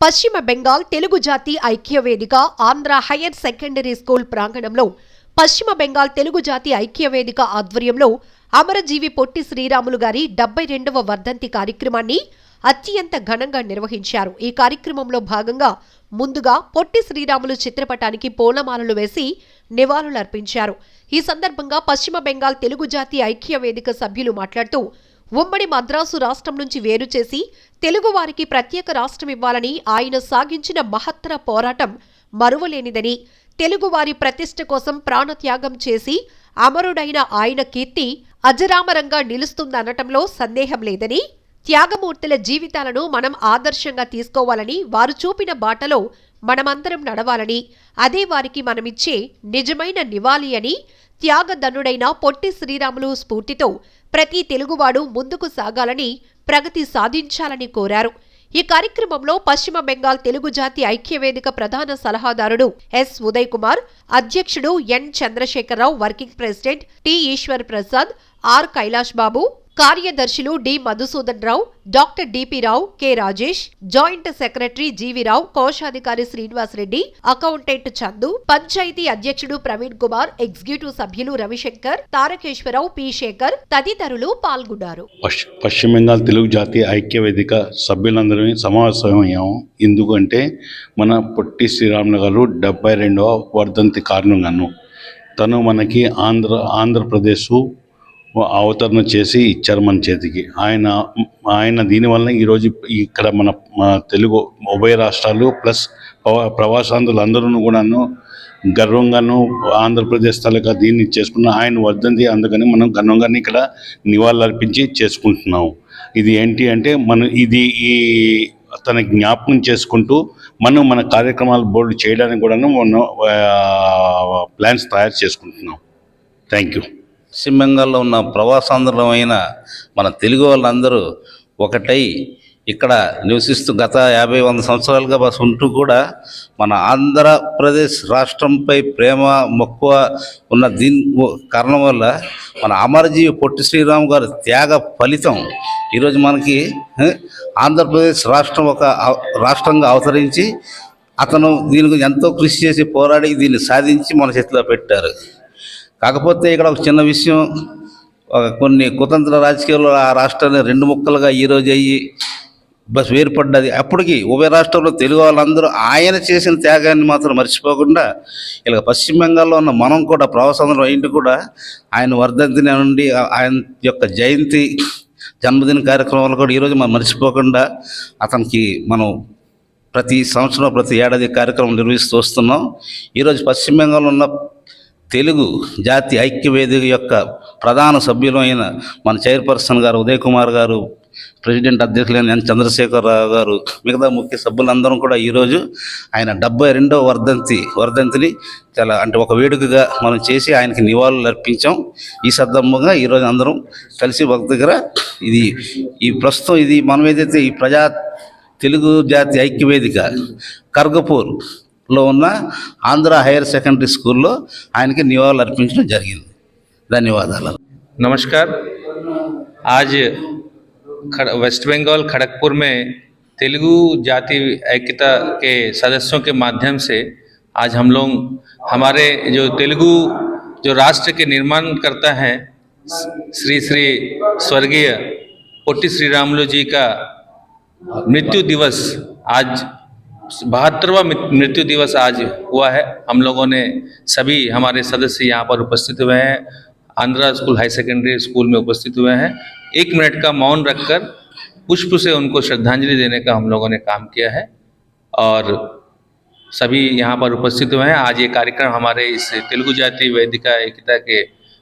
పశ్చిమ బెంగాల్ తెలుగు జాతి ఐక్య వేదిక ఆంధ్ర హైయర్ సెకండరీ స్కూల్ ప్రాంగణంలో పశ్చిమ బెంగాల్ తెలుగు జాతి ఐక్య వేదిక ఆధ్వర్యంలో అమరజీవి పొట్టి శ్రీరాములు గారి డెబ్బై రెండవ వర్ధంతి కార్యక్రమాన్ని అత్యంత ఘనంగా నిర్వహించారు. ఈ కార్యక్రమంలో భాగంగా ముందుగా పొట్టి శ్రీరాములు చిత్రపటానికి పూలమాలలు వేసి నివాళులర్పించారు. ఈ సందర్భంగా పశ్చిమ బెంగాల్ తెలుగు జాతి ఐక్య వేదిక సభ్యులు మాట్లాడుతూ ఉమ్మడి మద్రాసు రాష్ట్రం నుంచి వేరు చేసి తెలుగువారికి ప్రత్యేక రాష్ట్రం ఇవ్వాలని ఆయన సాగించిన మహత్తర పోరాటం మరువలేనిదని తెలుగువారి ప్రతిష్ట కోసం ప్రాణత్యాగం చేసి అమరుడైన ఆయన కీర్తి అజరామరంగా నిలుస్తుందనటంలో సందేహం లేదని త్యాగమూర్తుల జీవితాలను మనం ఆదర్శంగా తీసుకోవాలని వారు చూపిన బాటలో మనమందరం నడవాలని అదే వారికి మనమిచ్చే నిజమైన నివాళి అని త్యాగధనుడైన పొట్టి శ్రీరాములు స్ఫూర్తితో ప్రతి తెలుగువాడు ముందుకు సాగాలని ప్రగతి సాధించాలని కోరారు. ఈ కార్యక్రమంలో పశ్చిమ బెంగాల్ తెలుగు జాతి ఐక్యవేదిక ప్రధాన సలహాదారుడు ఎస్ ఉదయ్ కుమార్ అధ్యక్షుడు N Chandrasekhara Rao working president T Eshwar Prasad R Kailash Babu కార్యదర్శులు D Madhusudan Rao doctor DP Rao K Rajesh joint secretary GV Rao కోశాధికారి శ్రీనివాసరెడ్డి అకౌంటెంట్ చందు పంచాయతీ అధ్యక్షుడు ప్రవీణ్ కుమార్ ఎగ్జిక్యూటివ్ సభ్యులు రవిశంకర్ తారకేశ్వరరావు పి శేఖర్ తదితరులు పాల్గొన్నారు. పశ్చిమ బెంగాల్ తెలుగు జాతీయ ఐక్య వేదిక సభ్యులందరూ సమావేశమయ్యాము ఎందుకంటే మన పొట్టి శ్రీరాములు గారు డెబ్బై రెండవ వర్ధంతి కారణంగాను తను మనకి ఆంధ్ర ఆంధ్రప్రదేశ్ అవతరణ చేసి ఇచ్చారు మన చేతికి. ఆయన ఆయన దీనివల్ల ఈరోజు ఇక్కడ మన తెలుగు ఉభయ రాష్ట్రాలు ప్లస్ ప్రవా ప్రవాసాంధ్రులు అందరూ కూడాను గర్వంగాను ఆంధ్రప్రదేశ్ తాలూకా దీన్ని చేసుకున్న ఆయన వర్ధంతి అందుకని మనం గర్వంగానే ఇక్కడ నివాళులర్పించి చేసుకుంటున్నాం ఇది ఏంటి అంటే మనం ఇది ఈ తన జ్ఞాపకం చేసుకుంటూ మనం మన కార్యక్రమాలు బోర్డు చేయడానికి కూడాను మనం ప్లాన్స్ తయారు చేసుకుంటున్నాం థ్యాంక్ యూ. పశ్చిమ బెంగాల్లో ఉన్న ప్రవాసాంధ్రమైన మన తెలుగు వాళ్ళందరూ ఒకటై ఇక్కడ నివసిస్తూ గత యాభై వంద సంవత్సరాలుగా బస్ ఉంటూ కూడా మన ఆంధ్రప్రదేశ్ రాష్ట్రంపై ప్రేమ మక్కువ ఉన్న దీని కారణం వల్ల మన అమరజీవి పొట్టి శ్రీరామ్ గారి త్యాగ ఫలితం ఈరోజు మనకి ఆంధ్రప్రదేశ్ రాష్ట్రం ఒక రాష్ట్రంగా అవతరించి అతను దీనికి ఎంతో కృషి చేసి పోరాడి దీన్ని సాధించి మన చేతిలో పెట్టారు. కాకపోతే ఇక్కడ ఒక చిన్న విషయం కొన్ని కుతంత్ర రాజకీయాలు ఆ రాష్ట్రాన్ని రెండు ముక్కలుగా ఈరోజు అయ్యి బస్ వేరుపడ్డది. అప్పటికి ఉభయ రాష్ట్రంలో తెలుగు వాళ్ళందరూ ఆయన చేసిన త్యాగాన్ని మాత్రం మర్చిపోకుండా ఇలా పశ్చిమ బెంగాల్లో ఉన్న మనం కూడా ప్రవాసాంధ్రం అయింటి కూడా ఆయన వర్ధంతిని నుండి ఆయన యొక్క జయంతి జన్మదిన కార్యక్రమాలు కూడా ఈరోజు మనం మర్చిపోకుండా అతనికి మనం ప్రతి సంవత్సరం ప్రతి ఏడాది కార్యక్రమం నిర్వహిస్తూ వస్తున్నాం. ఈరోజు పశ్చిమ బెంగాల్లో ఉన్న తెలుగు జాతి ఐక్య వేదిక యొక్క ప్రధాన సభ్యులైన మన చైర్పర్సన్ గారు ఉదయ్ కుమార్ గారు ప్రెసిడెంట్ అధ్యక్షులైన ఎన్ చంద్రశేఖరరావు గారు మిగతా ముఖ్య సభ్యులందరం కూడా ఈరోజు ఆయన డెబ్బై రెండవ వర్ధంతి వర్ధంతిని చాలా అంటే ఒక వేడుకగా మనం చేసి ఆయనకి నివాళులు అర్పించాం. ఈ సందర్భంగా ఈరోజు అందరం కలిసి ఒక దగ్గర ఇది ఈ ప్రస్తుతం ఇది మనం ఏదైతే ఈ ప్రజా తెలుగు జాతి ఐక్య వేదిక కర్గపూర్లో ఉన్న ఆంధ్ర హైయర్ సెకండరీ స్కూల్లో ఆయనకి నివాళులు అర్పించడం జరిగింది ధన్యవాదాలు नमस्कार आज खड़ वेस्ट बंगाल खड़गपुर में तेलुगु जाति ऐक्यता के सदस्यों के माध्यम से आज हम लोग हमारे जो तेलुगु जो राष्ट्र के निर्माण करता है श्री श्री स्वर्गीय पोटी श्री रामुलु जी का मृत्यु दिवस आज बहत्तरवा मृत्यु दिवस आज हुआ है। हम लोगों ने सभी हमारे सदस्य यहाँ पर उपस्थित हुए हैं। Andhra school, high secondary school में उपस्थित हुए हैं। एक मिनट का मौन रखकर पुष्प से उनको श्रद्धांजलि देने का हम लोगों ने काम किया है। और सभी यहाँ पर उपस्थित हुए हैं। आज ये कार्यक्रम हमारे इस तेलुगु जाति वैदिका एकता के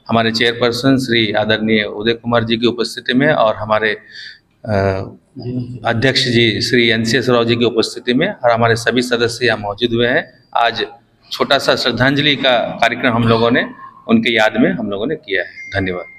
हमारे चेयरपर्सन श्री आदरणीय उदय कुमार जी की उपस्थिति में और हमारे अध्यक्ष जी Shri N C S Rao ji की उपस्थिति में और हमारे सभी सदस्य यहाँ मौजूद हुए हैं। आज छोटा सा श्रद्धांजलि का कार्यक्रम हम लोगों ने, उनके याद में हम लोगों ने किया है। धन्यवाद।